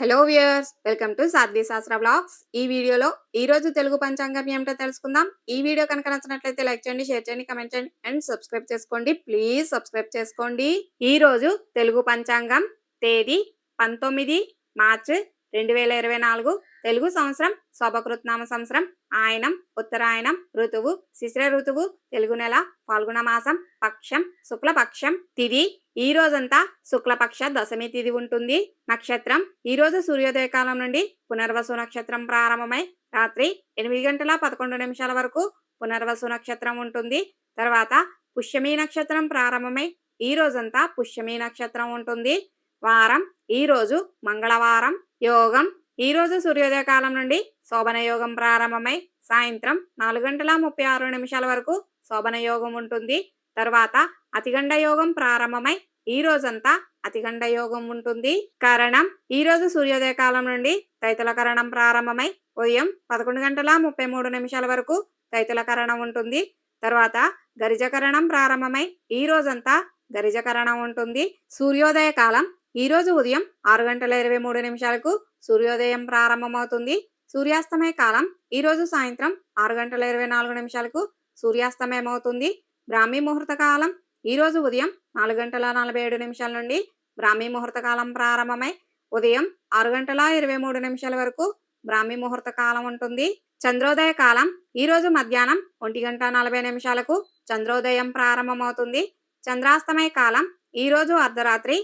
Hello viewers welcome to Sadhvi Shastra blogs ఈ వీడియోలో ఈ రోజు తెలుగు పంచాంగం ఏమిటో తెలుసుకుందాం. ఈ వీడియో కనుక నచ్చినట్లయితే లైక్ చేయండి షేర్ చేయండి కమెంట్ చేయండి అండ్ సబ్స్క్రైబ్ చేసుకోండి. ప్లీజ్ సబ్స్క్రైబ్ చేసుకోండి. ఈ రోజు తెలుగు పంచాంగం తేదీ పంతొమ్మిది మార్చ్ రెండు వేల ఇరవై నాలుగు. తెలుగు సంవత్సరం శోభకృత్నామ సంవత్సరం ఆయనం ఉత్తరాయణం ఋతువు శిశిర ఋతువు తెలుగు నెల పాల్గొన మాసం పక్షం శుక్లపక్షం తిది. ఈ రోజంతా శుక్లపక్ష దశమి తిది ఉంటుంది. నక్షత్రం ఈ రోజు సూర్యోదయ కాలం నుండి పునర్వసు నక్షత్రం ప్రారంభమై రాత్రి ఎనిమిది గంటల పదకొండు నిమిషాల వరకు పునర్వసు నక్షత్రం ఉంటుంది. తర్వాత పుష్యమి నక్షత్రం ప్రారంభమై ఈ రోజంతా పుష్యమి నక్షత్రం ఉంటుంది. వారం ఈ రోజు మంగళవారం యోగం ఈ రోజు సూర్యోదయ కాలం నుండి శోభనయోగం ప్రారంభమై సాయంత్రం నాలుగు గంటల ముప్పై ఆరు నిమిషాల వరకు శోభనయోగం ఉంటుంది. తర్వాత అతిగండ యోగం ప్రారంభమై ఈ రోజంతా అతిగండ యోగం ఉంటుంది. కరణం ఈ రోజు సూర్యోదయ కాలం నుండి తైతుల కరణం ప్రారంభమై ఉదయం పదకొండు గంటల ముప్పై మూడు నిమిషాల వరకు తైతుల కరణం ఉంటుంది. తర్వాత గరిజకరణం ప్రారంభమై ఈ రోజంతా గరిజకరణం ఉంటుంది. సూర్యోదయ కాలం ఈ రోజు ఉదయం ఆరు గంటల ఇరవై మూడు నిమిషాలకు సూర్యోదయం ప్రారంభమవుతుంది. సూర్యాస్తమయ కాలం ఈ రోజు సాయంత్రం ఆరు గంటల ఇరవై నాలుగు నిమిషాలకు సూర్యాస్తమయం అవుతుంది బ్రాహ్మీ ముహూర్త కాలం ఈ రోజు ఉదయం నాలుగు గంటల నలభై ఏడు నిమిషాల నుండి బ్రాహ్మీ ముహూర్త కాలం ప్రారంభమై ఉదయం ఆరు గంటల ఇరవై మూడు నిమిషాల వరకు బ్రాహ్మీ ముహూర్త కాలం ఉంటుంది. చంద్రోదయ కాలం ఈ రోజు మధ్యాహ్నం ఒంటి గంట నలభై నిమిషాలకు చంద్రోదయం ప్రారంభమవుతుంది. చంద్రాస్తమయ కాలం ఈ రోజు అర్ధరాత్రి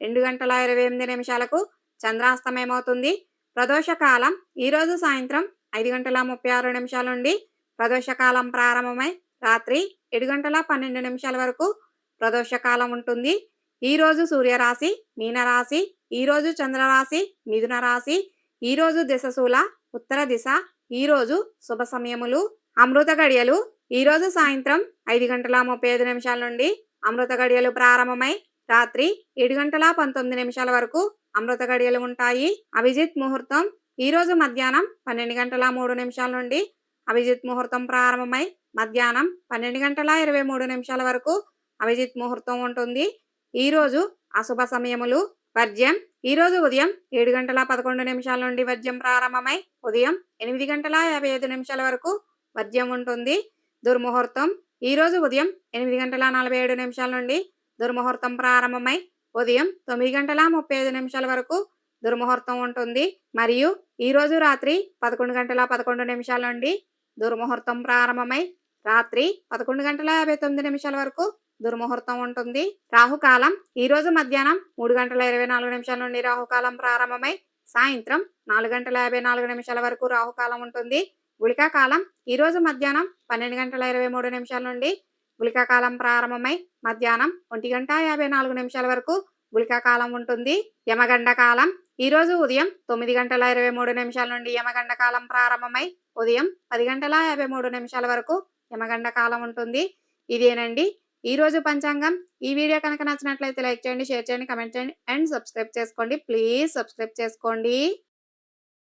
రెండు గంటల ఇరవై ఎనిమిది నిమిషాలకు చంద్రాస్తమయమవుతుంది. ప్రదోషకాలం ఈరోజు సాయంత్రం ఐదు గంటల ముప్పై ఆరు నిమిషాల నుండి ప్రదోషకాలం ప్రారంభమై రాత్రి ఏడు గంటల పన్నెండు నిమిషాల వరకు ప్రదోషకాలం ఉంటుంది. ఈరోజు సూర్యరాశి మీనరాశి ఈరోజు చంద్రరాశి మిథున రాశి ఈరోజు దిశశూల ఉత్తర దిశ ఈరోజు శుభ సమయములు అమృత గడియలు. ఈరోజు సాయంత్రం ఐదు గంటల ముప్పై ఐదు నిమిషాల నుండి అమృత గడియలు ప్రారంభమై రాత్రి ఏడు గంటల పంతొమ్మిది నిమిషాల వరకు అమృత గడియలు ఉంటాయి. అభిజిత్ ముహూర్తం ఈ రోజు మధ్యాహ్నం పన్నెండు గంటల మూడు నిమిషాల నుండి అభిజిత్ ముహూర్తం ప్రారంభమై మధ్యాహ్నం పన్నెండు గంటల ఇరవై మూడు నిమిషాల వరకు అభిజిత్ ముహూర్తం ఉంటుంది. ఈరోజు అశుభ సమయములు. వర్జ్యం ఈరోజు ఉదయం ఏడు గంటల పదకొండు నిమిషాల నుండి వర్జ్యం ప్రారంభమై ఉదయం ఎనిమిది గంటల యాభై ఐదు నిమిషాల వరకు వర్జ్యం ఉంటుంది. దుర్ముహూర్తం ఈరోజు ఉదయం ఎనిమిది గంటల నలభై ఏడు నిమిషాల నుండి దుర్ముహూర్తం ప్రారంభమై ఉదయం తొమ్మిది గంటల ముప్పై ఐదు నిమిషాల వరకు దుర్ముహూర్తం ఉంటుంది. మరియు ఈరోజు రాత్రి పదకొండు గంటల పదకొండు నిమిషాల నుండి దుర్ముహూర్తం ప్రారంభమై రాత్రి పదకొండు గంటల యాభై తొమ్మిది నిమిషాల వరకు దుర్ముహూర్తం ఉంటుంది. రాహుకాలం ఈ రోజు మధ్యాహ్నం మూడు గంటల ఇరవై నాలుగు నిమిషాల నుండి రాహుకాలం ప్రారంభమై సాయంత్రం నాలుగు గంటల యాభై నాలుగు నిమిషాల వరకు రాహుకాలం ఉంటుంది. గుళికా కాలం ఈ రోజు మధ్యాహ్నం పన్నెండు గంటల ఇరవై మూడు నిమిషాల నుండి గుళికాకాలం ప్రారంభమై మధ్యాహ్నం ఒంటి గంట యాభై నాలుగు నిమిషాల వరకు గుళికాకాలం ఉంటుంది. యమగండ కాలం. ఈ రోజు ఉదయం తొమ్మిది గంటల ఇరవై మూడు నిమిషాల నుండి యమగండ కాలం ప్రారంభమై ఉదయం పది గంటల యాభై మూడు నిమిషాల వరకు యమగండ కాలం ఉంటుంది. ఇదేనండి. ఈరోజు పంచాంగం. ఈ వీడియో కనుక నచ్చినట్లయితే లైక్ చేయండి షేర్ చేయండి కమెంట్ చేయండి అండ్ సబ్స్క్రైబ్ చేసుకోండి. ప్లీజ్ సబ్స్క్రైబ్ చేసుకోండి.